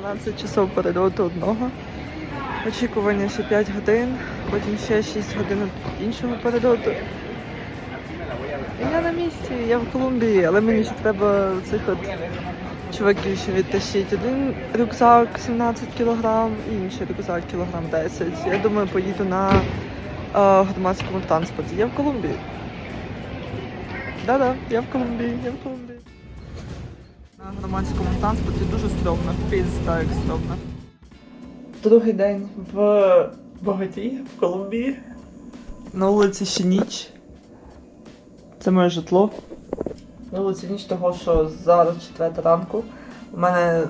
12 часов перельоту одного. Очікування ще 5 годин, потім ще 6 годин іншого перельоту. І я на місці, я в Колумбії, але мені ще треба цих от чуваків ще відтащити. Один рюкзак 17 кг і інший рюкзак кілограм 10. Я думаю, поїду на е, громадському транспорті. Я в Колумбії. Да-да, я в Колумбії, я в Колумбії. На громадському транспорті дуже стрьомно, пізда як стрьомно. Другий день в Боготі, в Колумбії. На вулиці ще ніч. Це моє житло. На вулиці ніч того, що зараз четверта ранку. У мене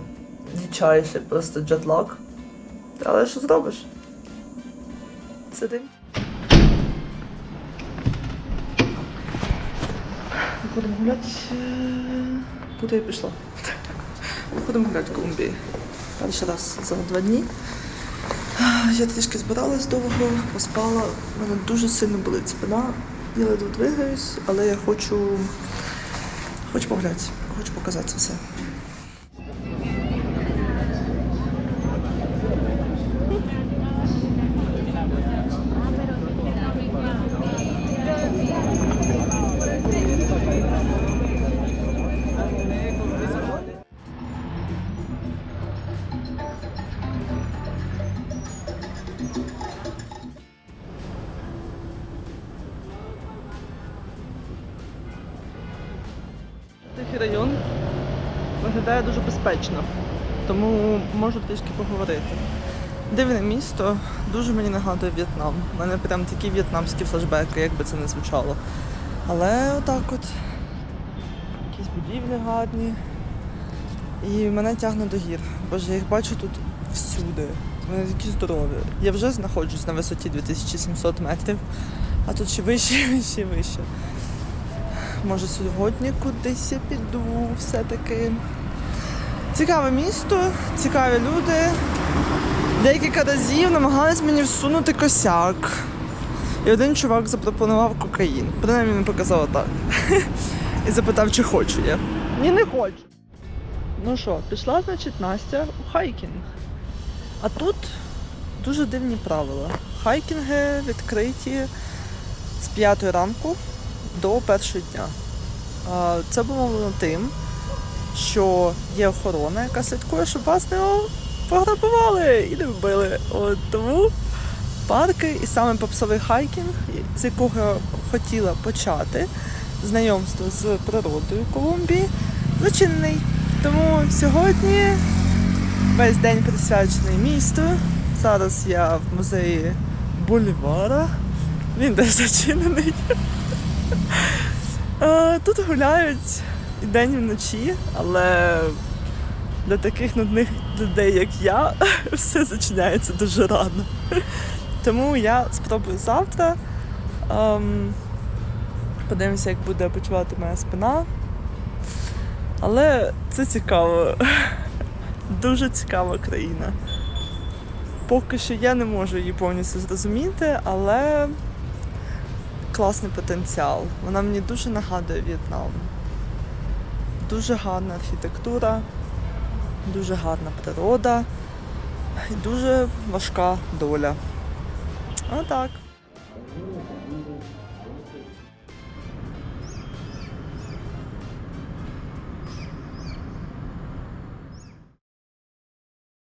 дичайший просто джетлаг. Але що зробиш? Сидим. Будемо гуляти. Куди я пішла? Будемо гуляти в Колумбії. Перший раз за два дні. Я трішки збиралась довго, поспала. У мене дуже сильно болить спина. Я ледве двигаюсь, але я хочу. Хочу погуляти, хочу показати все. Тихий район виглядає дуже безпечно, тому можу трішки поговорити. Дивне місто, дуже мені нагадує В'єтнам. У мене прям такі в'єтнамські флешбеки, як би це не звучало. Але отак от якісь будівлі гарні. І мене тягне до гір. Боже, я їх бачу тут всюди. Вони такі здорові. Я вже знаходжусь на висоті 2700 метрів, а тут ще вище, вище, вище. Може, сьогодні кудись я піду все-таки. Цікаве місто, цікаві люди. Декілька разів намагались мені всунути косяк. І один чувак запропонував кокаїн. Принаймні він показав так. І запитав, чи хочу я. Ні, не хочу. Ну що, пішла, значить, Настя у хайкінг. А тут дуже дивні правила. Хайкінги відкриті з 5 ранку до першого дня. Це обумовлено тим, що є охорона, яка слідкує, щоб вас не пограбували і не вбили. От тому парки і саме попсовий хайкінг, з якого я хотіла почати знайомство з природою Колумбії, зачинений. Тому сьогодні весь день присвячений місту. Зараз я в музеї Бульвара. Він теж зачинений. Тут гуляють і день, і вночі, але для таких нудних людей, як я, все зачиняється дуже рано. Тому я спробую завтра. Ем, подивимося, як буде почувати моя спина. Але це цікаво. Дуже цікава країна. Поки що я не можу її повністю зрозуміти, але класний потенціал. Вона мені дуже нагадує В'єтнам. Дуже гарна архітектура, дуже гарна природа і дуже важка доля. Отак.